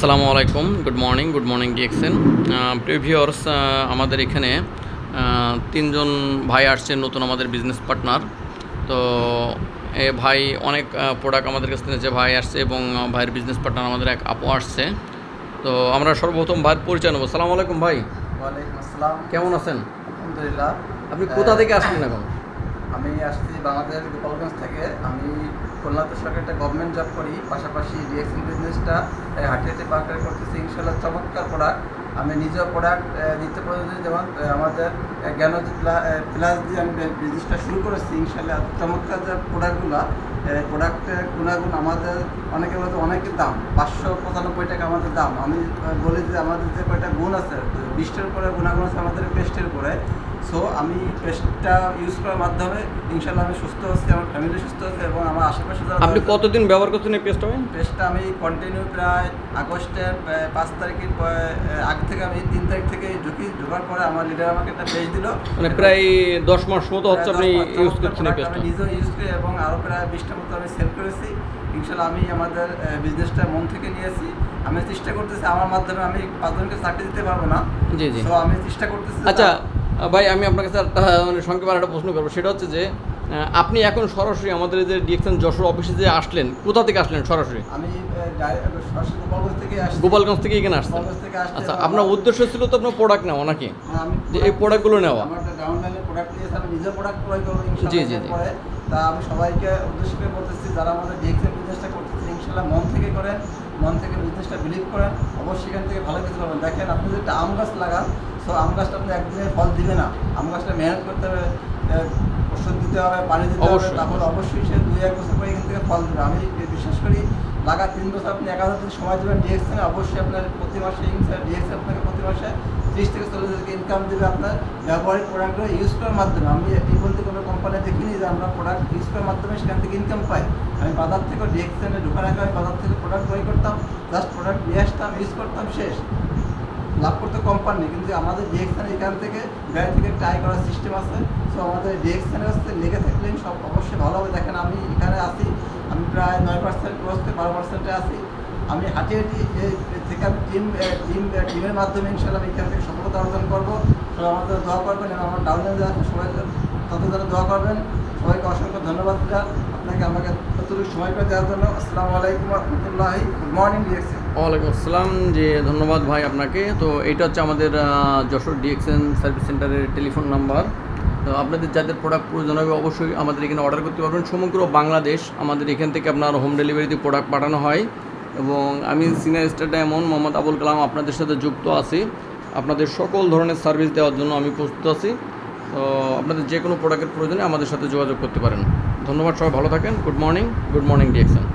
আসসালামু আলাইকুম good morning good morning DXN প্রিভিওর্স আমাদের এখানে তিনজন ভাই আসছেন নতুন আমাদের বিজনেস পার্টনার তো এ ভাই অনেক প্রোডাক্ট আমাদের কাছ থেকে যে ভাই আসছে এবং ভাইয়ের বিজনেস পার্টনার আমাদের এক আপু আসছে। তো আমরা সর্বপ্রথম ভাইয়ের পরিচয় নেব। সালামু আলাইকুম ভাই। ওয়ালাইকুম আসসালাম। কেমন আছেন? আলহামদুলিল্লাহ। আপনি কোথা থেকে আসলেন এখন? আমি আসছি বাংলাদেশ গোপালগঞ্জ থেকে। আমি খুলনাতে সরকার একটা গভর্নমেন্ট জব করি, পাশাপাশি ডিএক্সিং বিজনেসটা হাটিয়াতে পাকার করতেছি ইনশাল্লাহ চমৎকার প্রোডাক্ট আমি নিজেও প্রোডাক্ট নিত্য প্রয়োজনীয় যেমন আমাদের জ্ঞান প্লাস দিয়ে আমি বিজনেসটা শুরু করেছি ইনশাল্লাহ চমৎকার যে প্রোডাক্টগুলো প্রোডাক্টের গুণাগুণ আমাদের, অনেকে বলতে অনেকের দাম, পাঁচশো পঁচানব্বই টাকা আমাদের দাম। আমি বলি যে আমাদের যে কয়টা গুণ আছে, বিশটার উপরে গুণাগুণ আছে আমাদের পেস্টের উপরে। সো আমি পেস্টটা ইউজ করার মাধ্যমে ইনশাল্লাহ আমি সুস্থ আছি আমার ফ্যামিলি সুস্থ আছে এবং আমার আশেপাশে যারা আপনি কতদিন ব্যবহার করছেন এই পেস্টটা পেস্টটা আমি কন্টিনিউ প্রায় আগস্টের পাঁচ তারিখের আগ থেকে আমি তিন তারিখ থেকে ঢুকি ঢোকার পরে আমার লিডার আমাকে একটা পেস্ট দিল। মানে প্রায় দশ মাস মতো হচ্ছে আপনি ইউজ করছেন এই পেস্টটা আমি নিজেও ইউজ করি এবং আরও প্রায় বিশটা মতো আমি সেল করেছি। ইনশাল্লাহ আমি আমাদের বিজনেসটা মন থেকে নিয়েছি। আমি চেষ্টা করতেছি আমার মাধ্যমে আমি পাঁচজনকে চাকরি দিতে পারব না। জি জি। তো আমি চেষ্টা করতেছি আচ্ছা ভাই আমি আপনার কাছে একটা মানে সংক্ষেপে একটা প্রশ্ন করব। সেটা হচ্ছে যে আপনি এখন সরাসরি আমাদের যে ডিএকশন যশোর অফিসে যে আসলেন কোথা থেকে আসলেন সরাসরি? আমি সরাসরি গোপালগঞ্জ থেকে গোপালগঞ্জ থেকে এখানে আসছেন? আচ্ছা আপনার উদ্দেশ্য ছিল তো আপনার প্রোডাক্ট নেওয়া নাকি? আমি যে এই প্রোডাক্টগুলো নেওয়া। জি, জি, জি। তা আমি সবাইকে উদ্দেশ্য করে বলতেছি যারা আমাদের ডিএক্সএল বিজনেসটা করতেছে ইনশাল্লাহ মন থেকে করেন মন থেকে বিজনেসটা বিলিভ করেন। অবশ্যই এখান থেকে ভালো কিছু পাবেন। দেখেন আপনি যদি একটা আম গাছ লাগান সো আম গাছটা আপনি একদিনে ফল দিবে না। আম গাছটা মেহনত করতে হবে ওষুধ দিতে হবে পানি দিতে হবে অবশ্যই। তারপর অবশ্যই সে দুই এক বছর পরে এখান থেকে ফল দেবে। আমি বিশ্বাস করি লাগা তিন বছর আপনি এক হাজার দিন সময় দেবেন ডিএক্সএনে অবশ্যই আপনার প্রতি মাসে ডিএক্সএন আপনাকে প্রতি মাসে ত্রিশ থেকে চল্লিশ হাজার ইনকাম দেবে আপনার ব্যবহারিক প্রোডাক্টগুলো ইউজ করার মাধ্যমে। আমি এই বলতে কোনো কোম্পানি দেখিনি যে আমরা প্রোডাক্ট ইউজ করার মাধ্যমে সেখান থেকে ইনকাম পাই। আমি বাজার থেকে ডিএক্সএনে ঢোকার আগে আমি বাজার থেকে প্রোডাক্ট ক্রয় করতাম জাস্ট প্রোডাক্ট নিয়ে আসতাম ইউজ করতাম শেষ। লাভ করতে কোম্পানি কিন্তু আমাদের ডিএক্সএন এখান থেকে গাড়ি থেকে ট্রাই করার সিস্টেম আছে। সো আমাদের ডিএক্সএনের হচ্ছে লেগে থাকলে সব অবশ্যই ভালো হবে। দেখেন, আমি এখানে আসি আমি প্রায় নয় পার্সেন্ট ক্রস থেকে বারো পার্সেন্টে আসি আমি হাঁটি থেকে আমি টিম টিম টিমের মাধ্যমে ইনশাল্লাহ আমি এখান থেকে সফলতা অর্জন করব। সবাই আমাদের দোয়া করবেন এবং আমার ডাউনে যারা সবাই তাদের যারা দোয়া করবেন। সবাইকে অসংখ্য ধন্যবাদ আপনাকে আমাকে এতটুকু সময় দেওয়ার জন্য আসসালামু আলাইকুম রহমতুল্লাহ। গুড মর্নিং ডিএক্সএন ওয়ালাইকুম আসসালাম যে ধন্যবাদ ভাই আপনাকে। তো এটা হচ্ছে আমাদের যশোর ডিএক্সএন সার্ভিস সেন্টারের টেলিফোন নাম্বার। তো আপনাদের যাদের প্রোডাক্ট প্রয়োজন হবে, অবশ্যই আমাদের এখানে অর্ডার করতে পারবেন। সমগ্র বাংলাদেশ আমাদের এখান থেকে আপনার হোম ডেলিভারিতে প্রোডাক্ট পাঠানো হয়। এবং আমি senior star diamond Mohammad Abul Kalam, আপনাদের সাথে যুক্ত আছি। আপনাদের সকল ধরনের সার্ভিস দেওয়ার জন্য আমি প্রস্তুত আছি। তো আপনাদের যে কোনো প্রোডাক্টের প্রয়োজনে আমাদের সাথে যোগাযোগ করতে পারেন। ধন্যবাদ, সবাই ভালো থাকেন। Good morning good morning DXN